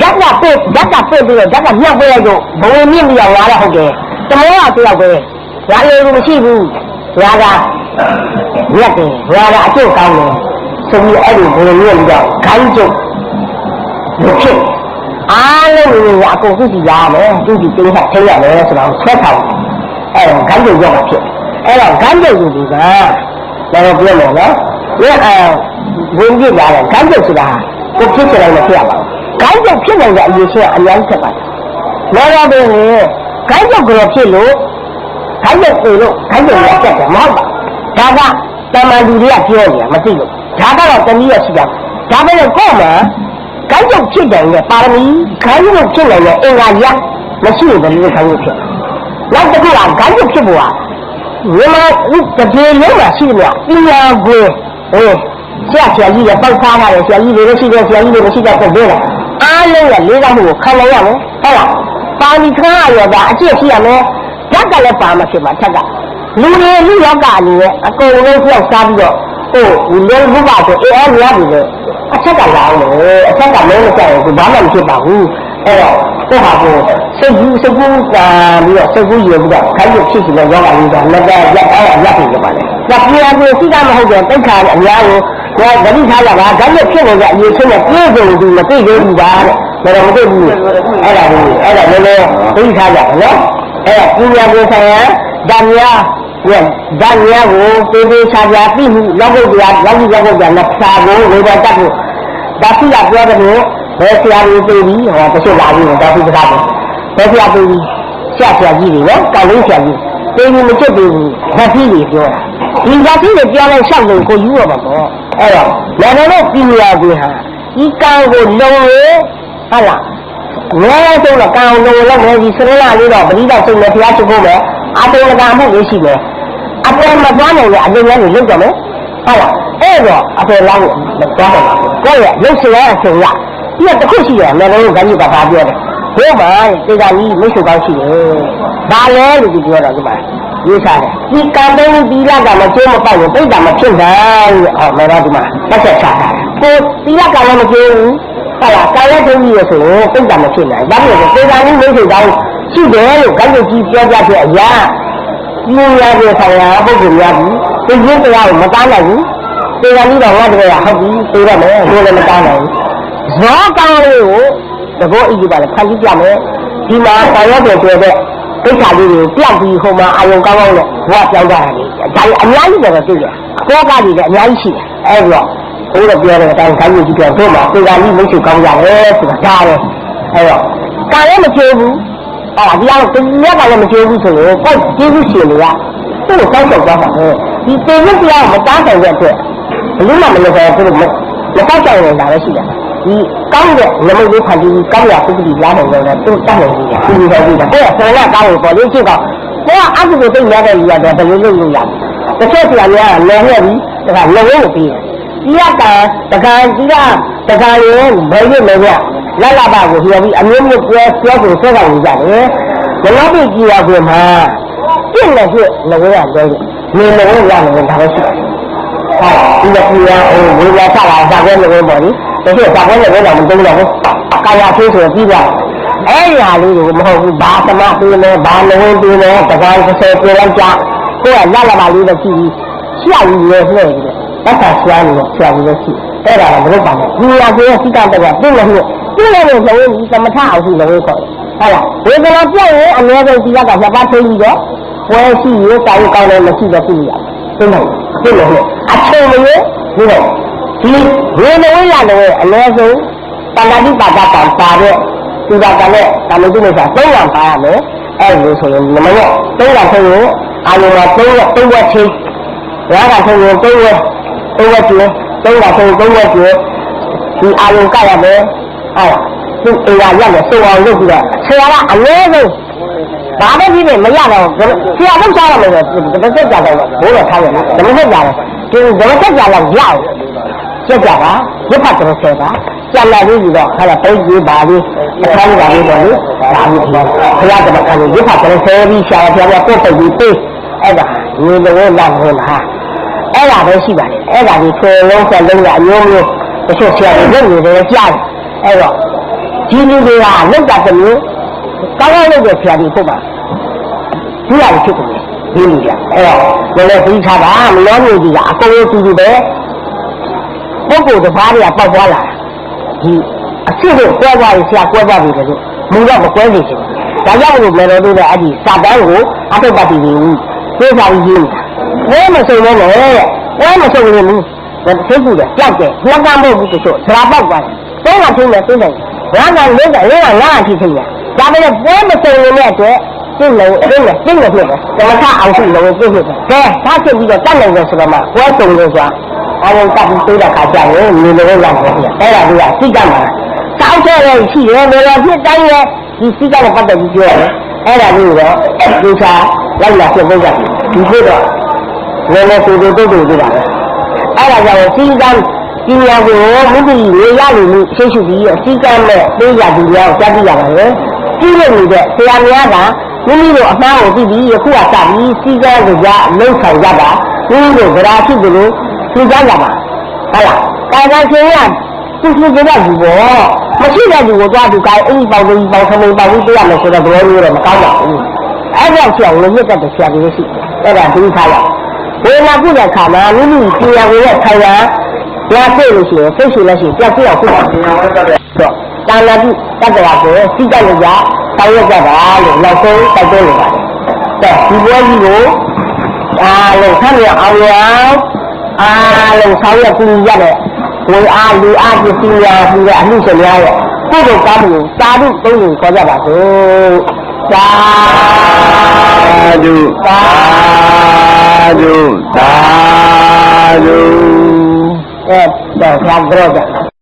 ဓာတ်ကပြည့်ဓာတ်ကပြည့်ပြီးတော့ဓာတ်ကမြောက်ပြလိုက်တော့ဘဝမြင့်ပြီးတော့လာတော့ဟုတ်တယ်တမောကတယောက်ပဲရာလေးကိုမရှိဘူးရာက မြတ်တယ်ရာကအကျိုးကောင်းတယ်ဆိုပြီးအဲ့ဒီဘဝမြင့်ပြီးတော့ခိုင်းကျုပ်လို့ဖြစ်အားလုံးကိုအကုန်သိကြရမယ်သူဒီသိဟထိရမယ်ဆိုတော့ဆွဲထားတယ်အဲ့တော့ခိုင်းကျုပ်ရောက်ဖြစ်အဲ့တော့ခိုင်းကျုပ်ယူဒီကတော့ပြောမယ်နော်ဒီအဲဝင်ကြည့်လာတယ်ခိုင်းကျုပ်ဆိုတာကိုဖြစ်ချင်တယ်မဖြစ်ရပါဘူးခိုင်းကျုပ်ဖြစ်နိုင်တဲ့အရေးချင်းအများကြီးဖြစ်ပါတယ်လောတော့ပင်ခိုင်းကျုပ်ကြောဖြစ်လို့ခိုင်းကျုပ်ပြေလို့ခိုင်းကျုပ်ရတက်တယ်မဟုတ်ပါ ဒါကတမန်လူတွေကပြောနေတာမသိလို့ဒါကတော့တနည်းရရှိတာဒါပဲလို့ကို့မှာခိုင်းကျုပ်ဖြစ်တယ်နဲ့ပါရမီခိုင်းကျုပ်ဖြစ်နိုင်တဲ့အင်္ဂါရမရှိရင်ဘယ်လိုခိုင်းကျုပ်ဖြစ်နောက်တစ်ခုကခိုင်းကျုပ်ဖြစ်ဖို့ကမြန်မာဥတပြေလုံးမှာရှိတယ်ပညာကိုဟိုဆရာဆရာကြီးလည်းပောက်ထားရတယ်ဆရာကြီးတွေလည်းရှိတယ်ဆရာကြီးတွေမရှိတဲ့ပုံပဲအားလုံးကလေးစားမှုကိုခံနိုင်ရမယ်ဟုတ်လားပါဏိခါရောဒါအကျင့်ရှိရမယ်ဓာတ်ကလည်းပါမဖြစ်ပါထက်က လူတွေလူလောကအနေနဲ့အကုန်လုံးပြောက်စားပြီးတော့ဟိုဒီလိုဘုရားဆိုအေးအားရပြီလေအချက်ကလာအောင်လေအချက်ကလည်းမကြောက်ဘူးဘာမှမဖြစ်ပါဘူးအဲ့တော့ကိုဟာကိုစိတ်ကြီးစိတ်ကူးကံပြီးတော့စိတ်ကူးရပြီးတော့ခိုင်းရဖြစ်စီတဲ့ယောဂကြီးကလက်တရက်အောင်ရက်ပြီကြပါလေ။ဒါပြန်ပြီးစိတ်ကမဟုတ်တဲ့တိတ်ခါအများကိုတော့ဂတိထားရပါဒါနဲ့ဖြစ်နေတဲ့အရေးချင်းနဲ့ပြည့်စုံသူမသိသေးဘူးပါတဲ့။ဒါတော့မသိဘူး။အဲ့ဒါကိုအဲ့ဒါလည်းလည်းသိထားကြတယ်နော်။အဲ့ဒါပညာကိုဆိုင်ရာဓာများ ရဲ့ဓာများကိုသေသေးချာချာသိမှုလောက်ဖို့တရားလောက်ဖို့လောက်ဖို့ကြာလက်စာကိုဝေဒတတ်ဖို့ဒါသိရပြောတယ်လို့ဘယ်ဆရာကြီးသိပြီးဟောတချို့လာပြီးတော့သိစကားပဲဘယ်ဆရာသိပြီးဆရာဆရာကြီးတွေနော်ကောင်းလေးဆရာကြီးသိပြီးမချစ်သေးဘူးဓာတ်ကြီးတွေပြောတာဒီဓာတ်ကြီးတွေပြောလိုက်ရှောက်လို့ကိုယူရမှာပေါ့အဲ့တော့လည်းလည်းပညာကိုဟာဒီကံကိုလုံရဟုတ်လားငယ်ဆုံးတော့ကံကိုလုံလောက်နေဒီစရလာလေးတော့ပရိသတ်စိတ်နဲ့ဘုရားချစ်ဖို့ပဲ အာတုံကံမှုလေးရှိတယ်အပေါ်မသွားနိုင်တဲ့အလုပ်များတွေလုပ်ကြမယ်ဟုတ်လားအဲ့တော့အပေါ်လောင်းမသွားနိုင်ပါဘူးကိုယ့်ရဲ့ရုပ်ရှင်ရဲ့အချိန်ရဒီကတစ်ခုရှိတယ်လည်းလည်းခန်းကြီးကဘာပြောတယ်ဘိုးမှာတေကကြီးမိတ်ဆွေကောင်းရှိတယ်ဘာလဲလို့ဒီပြောတော့ဒီမှာရေးစားတယ်ဒီကံတုံးသီလကမကျိုးမပေါက်ဘူးပိဋကမဖြစ်နိုင်ဟောမယ်တော့ဒီမှာတက်ချက်ချတာကိုသီလကလည်းမကျိုးဘူးဟုတ်လားကာယတုံးကြီးရဆိုရင်ပိဋကမဖြစ်နိုင်ဘာဖြစ်လဲတေကကြီးမိတ်ဆွေကောင်း ရှိတယ်လို့ခန်းကြီးပြောပြတဲ့အရာပြင်းရတဲ့ဆရာပုဂ္ဂိုလ်များဘူးဒီရင်းတရားကိုမတားနိုင်ဘူးတေကကြီးတော့ငါတကယ်ဟုတ်ပြီသိရမယ်ဘိုးလည်းမတားနိုင်ဘူးဇောကောင်းလေးကိုတဘောအကြီးပါလေဖန်ကြည့်ပြမယ်ဒီမှာဆရာတွေပြောတဲ့ကိစ္စလေးတွေပြတ်ပြီးဟိုမှာအာယုံကောင်းကောင်းနဲ့ဘဝပြောင်းကြတာလေဒါအများကြီးတော့တွေ့တယ်အကောကတွေလည်းအများကြီးရှိတယ်အဲ့ဒီတော့ဘိုးတော့ပြောတဲ့အတိုင်းခိုင်းကြည့်ပြောတို့မှာတေကကြီးမိတ်ဆွေကောင်းကြတယ်ဆိုတာဒါပဲအဲ့တော့ကာလည်းမကျေဘူး အဲ့ဒါဒီအောင်တညက်ကလည်းမကျေဘူးဆိုလို့ပေါ့ကျေးဇူးရှင်တွေကသူ့ကိုကောက်ချက်သွားတာပဲဒီတေရုပ်တရားမတားနိုင်တဲ့အတွက်ဘလို့မှမလုပ်ဘဲသူတို့မကောက်ချက်နေတာလည်းရှိတယ်ဒီကောင်းတဲ့နမိတ်လေးဖန်တီးကောင်းရပုဂ္ဂလိလာနိုင်တယ်သူတတ်နိုင်တယ်ဒီလိုပဲဒီကကိုယ်ကဆန္ဒကောင်းလို့ပေါ်လို့ကြည့်တော့ကိုကအကုသိုလ်သိရတဲ့လူရတယ်ဘယ်လိုလုပ်လို့ရလဲတစ်ချက်ဆရာများကလည်းခဲ့ပြီးဒါကလည်းဝပြီးဒီကတကံဒီကတကံရင်ဘယ်လိုလဲ လလဘကိုပြောပြီးအမျိုးမျိုးပြောပြောကိုဆွဲဆောင်နေကြတယ်ဘလောပိကြည်ရခွင့်မှာပြင့်လည်းဖြစ်လည်းရတယ်နေလည်းရတယ်ဒါပဲရှိတယ်ဒီကပြည်ရဟိုဝေလာချလာစာကွဲလို့ပေါ့လေတချို့စာကွဲလို့တော့မတုံးတော့ဘူးကာယသေးဆိုပြီးသွားအဲ့ဒီဟာလေးကိုမဟုတ်ဘူးဘာသမပြေးလဲဘာလုံးပြေးလဲတကားတစ်ဆယ်ပြေးလိုက်ကြကိုကလာလာပါလေးတော့ကြည့်ပြီးရှေ့ယူလဲလှည့်ပြီးတော့တက်တာဆွားနေတော့ဆရာကြီးလည်းရှိအဲ့ဒါလည်းမလုပ်ပါနဲ့ဒီဟာကိုစိတ်ကတက်ကပြည့်လို့ ပြည့်လို့မဟုတ်ဘူးသမထအဟုလို့ခေါ်တယ်ဟုတ်လားဝေဒနာပြည့်ရင်အများဆုံးဒီကကနှစ်ပါးထိပြီးတော့ပွဲရှိရောတာရောကောင်းတယ်မရှိတော့ပြည်ရဟုတ်လားဟုတ်လားအချိန်မရဘူးဟုတ်ဒီဝေဒဝိရလည်းအများဆုံးတဏှာတိပါဒကံပါတဲ့ဒီကကလည်းဒါလို့ဒီလိုဆို၃လောက်ပါရမယ်အဲ့လိုဆိုရင်မလို့၃လောက်ဆိုရင်အာယုံက၃ရက်၃ရက်ချင်းရာကဆိုရင်၃ရက်၃ရက်ကျော်၃လောက်ဆိုရင်၃ရက်ကျော်ဒီအာယုံကရမယ် အဲ့သူအေးရရတယ်ဆိုအောင်လုပ်ပြီးတော့ဆရာကအနည်းဆုံးဘာပဲဖြစ်ဖြစ်မရတော့ဆရာတော့စားရမယ်ဆိုတော့တစ်သက်ကြတော့ဘိုးတော်ထားရတယ်တစ်သက်ကြတယ်ဒီတစ်သက်ကြတော့ရအောင်ကြက်ကြပါဝိပဿနာဆယ်ပါကြံလာပြီးပြီးတော့ဟာပိတ်ကြီးပါလေးအခါကြီးပါလေးပေါ့လေဒါမျိုးဘုရားကမခံလို့ဝိပဿနာဆယ်ပြီးရှာရဖျားဖျားကိုယ်ပိတ်ပြီးပေးအဲ့ဒါညီလိုလာဟောလားအဲ့ဒါပဲရှိပါတယ်အဲ့ဒါဒီဆွေလုံးဆက်လုံးကအမျိုးမျိုးတချို့ဆရာတွေလုပ်နေတယ်ကြားတယ် အဲ့တော့ဒီလူတွေကလောက်တာတမျိုးကောင်းကောင်းလုပ်တဲ့ဆရာတွေဖို့ပါဒီဟာကိုဖြစ်တယ်ဒီလူကအဲ့တော့လည်းလည်းပြီးထားပါမလို့မျိုးကြီးကအကုန်လုံးတူတူပဲပုဂ္ဂိုလ်တစ်ပါးတွေကပေါက်သွားလာဒီအစ်စ်ကိုကွဲသွားရင်ဆရာကွဲသွားပြီလေမူတော့မကွဲနေချင်ဒါကြောင့်လို့လည်းတော့တို့လည်းအဲ့ဒီစာတန်းကိုအထုပ်ပတ်တည်နေဘူးသိစာကြီးရေးနေတာဝဲမစုံလို့လေဝဲမစုံလို့ဘူးဒါသိကူတယ်ကြောက်တယ်နှက်ကမ်းဖို့ဘူးတချို့ဆရာပေါက်သွားတယ် သုံးကထိနေသိတယ်ငါကလေးကလေးကငါအထိထိတယ်ဒါပေမဲ့ဝဲမစုံလို့တဲ့အတွက်သိလို့သိလို့သိလို့ဖြစ်တယ်ဓမ္မထအောင်ရှိလို့သိဖြစ်တယ်ကဲဒါဖြစ်ပြီးတော့တတ်နိုင်တယ်ဆိုတော့မှဝဲစုံလို့ဆိုတာအရင်ကပ်ပြီးသေးတဲ့ခါကျရင်နေလို့ရမှာပြအဲ့ဒါလေးကစိတ်ကမှာစောက်တဲ့ရဲ့ရှိတယ်လေဖြစ်တိုင်းရဲ့ဒီစိတ်ကလည်းပတ်သက်ပြီးပြောတယ်အဲ့ဒါလေးတော့ဒီချာလိုက်လာဖြစ်ဖို့ကြတယ်ဒီဖြစ်တော့လည်းလည်းတူတူတူတူတူပါပဲအဲ့ဒါကြောင့်စိတ်က ပညာကိုမုဒ္ဒိရေရလို့ရှိရှိပြီးအစိကမဲ့ပေးရဒီရောကြားပြရပါတယ်ကြည့်လို့နေတဲ့ဆရာများကမိမိတို့အမှားကိုသိပြီးယခုကစပြီးစီကံကြလုံဆောင်ကြတာမိမိတို့ဗရာဖြစ်တယ်လို့သိကြကြပါဟုတ်လားကာယကရှင်ရသူသူကြတဲ့လူပေါ့မရှိတဲ့လူကိုသွားသူကအဲ့ဒီပေါင်းလေးပေါင်းခမိန်ပေါင်းပြီးပြရမယ်ဆိုတော့ဘယ်လိုလဲမကောင်းပါဘူးအဲ့ဒါကြောင့်လည်းမြတ်တဲ့ဆရာကြီးရှိတယ်အဲ့ဒါဒီထားရဝေလာကုတဲ့ခါမှာမိမိပညာကိုရဲ့ခံရ ရဖြစ်လို့ရှိရင်စိတ်ရှိလို့ရှိရင်ပြတ်ပြအောင်ဖြစ်ပါပညာဝတ်တဲ့တော့တာလာတိတတ္တဝါကိုစိတ်ကြလို့ရတောင်းရကြပါလို့နောက်ဆုံးတိုက်တွန်းနေပါတယ်။ဒါဒီပွဲကြီးကိုအားလုံးဆမ်းရအောင်ရအောင်အားလုံးဆောင်းရကူရတဲ့ဝေအားလူအားပစ္စည်းများပြီးတဲ့အမှုရှင်များရဲ့ကိုယ်တို့ကားမှုသာဓုသုံးလို့ခေါ်ကြပါစို့။သာသာဓုသာဓုသာဓု အဲတော့ဆရာကြောကြ